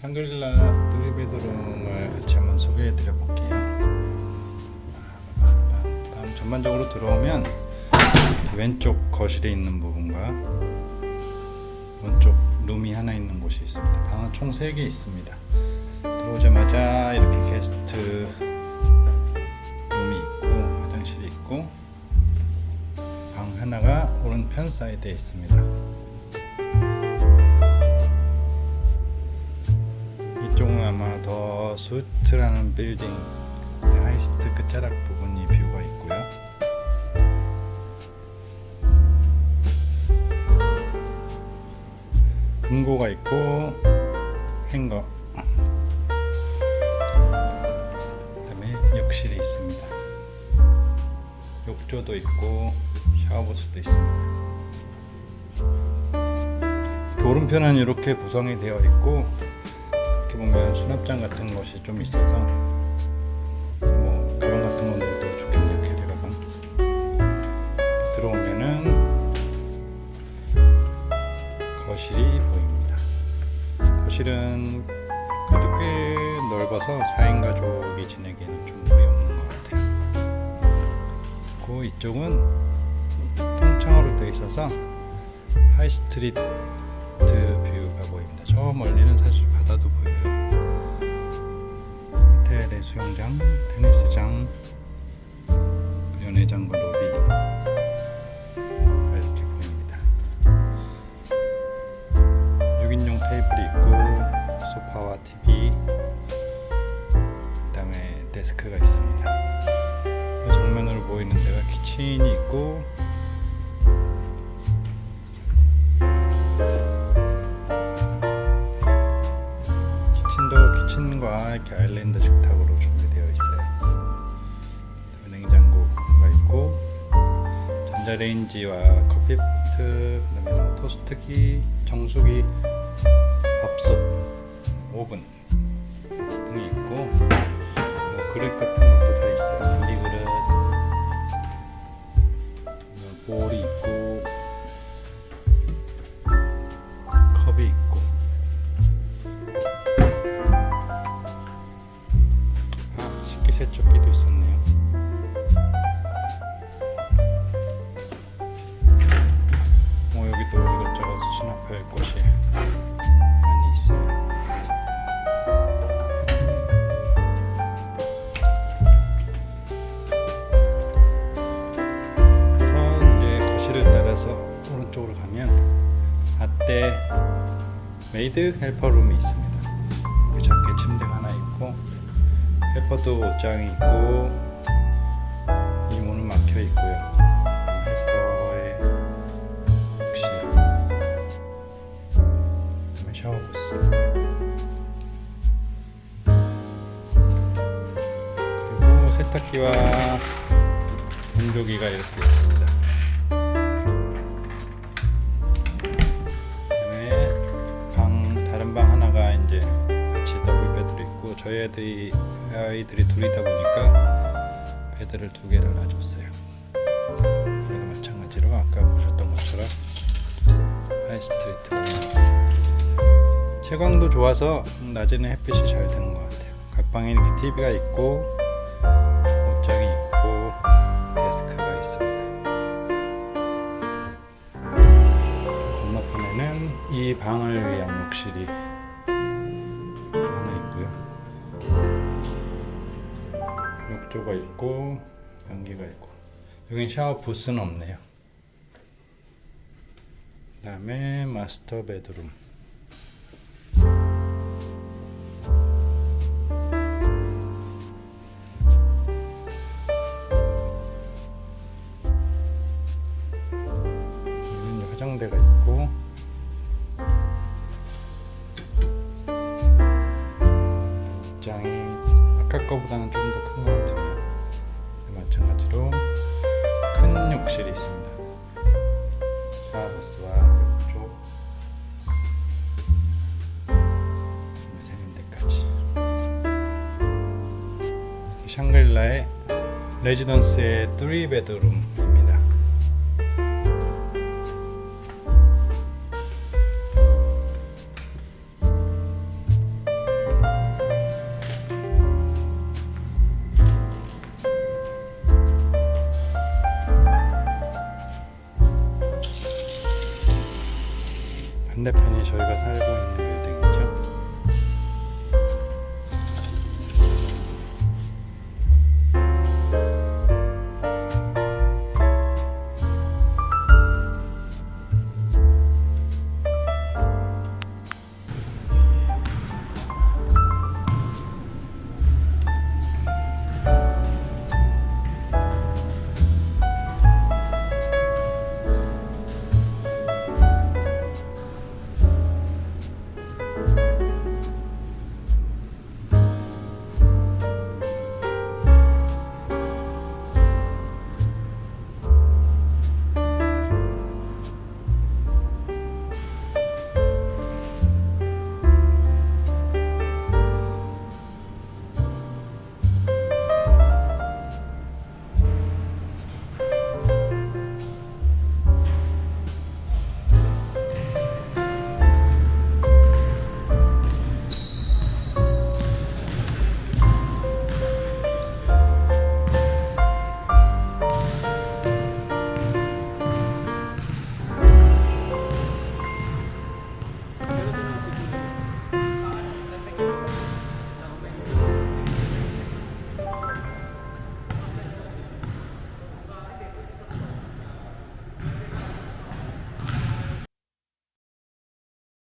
샹글라 드리베드룸을 같이 한번 소개해 드려 볼게요. 다음 전반적으로 들어오면 왼쪽 거실에 있는 부분과 오른쪽 룸이 하나 있는 곳이 있습니다. 방은 총 3개 있습니다. 들어오자마자 이렇게 게스트 룸이 있고 화장실이 있고 방 하나가 오른편 사이드에 있습니다. 더 수트라는 빌딩 하이스트 끝자락 부분이 뷰가 있고요. 금고가 있고 행거 그다음에 욕실이 있습니다. 욕조도 있고 샤워부스도 있습니다. 오른편은 이렇게 구성이 되어 있고 이렇게 보면 수납장 같은 것이 좀 있어서 뭐 가방 같은 거 넣어도 좋겠네요 캐리 가방 들어오면은 거실이 보입니다. 거실은 그래도 꽤 넓어서 4인 가족이 지내기에는 좀 무리 없는 것 같아요. 그리고 이쪽은 통창으로 되어 있어서 하이스트리트 뷰가 보입니다. 저 멀리는 수영장, 테니스장, 연회장과 로비가 이렇게 보입니다. 6인용 테이블이 있고 소파와 TV, 그다음에 데스크가 있습니다. 그 정면으로 보이는 데가 키친이 있고 전자레인지와 커피포트, 뭐 토스트기, 정수기, 밥솥, 오븐 등이 있고 뭐 그릇 같은 아떼 메이드 헬퍼 룸이 있습니다. 여기 작게 침대가 하나 있고 헬퍼도 옷장이 있고 이문은 막혀 있고요. 헬퍼의 욕실, 그다음에 샤워부스, 그리고 세탁기와 건조기가 이렇게 있습니다. 저희 애들이 아이들이 둘이다 보니까 베드를 두 개를 놔줬어요. 마찬가지로 아까 보셨던 것처럼 하이스트리트가 채광도 좋아서 낮에는 햇빛이 잘 드는 것 같아요. 각 방에 이렇게 TV가 있고 옷장이 있고 데스크가 있습니다. 건너편에는 이 방을 위한 욕실이 욕조가 있고 변기가 있고 여긴 샤워 부스는 없네요. 그 다음에 마스터 베드룸. 화장대가 있고 장이 아까 거보다는 좀 있습니다. 샤워부스와 욕조, 세면대까지. 샹글라의 레지던스의 3베드룸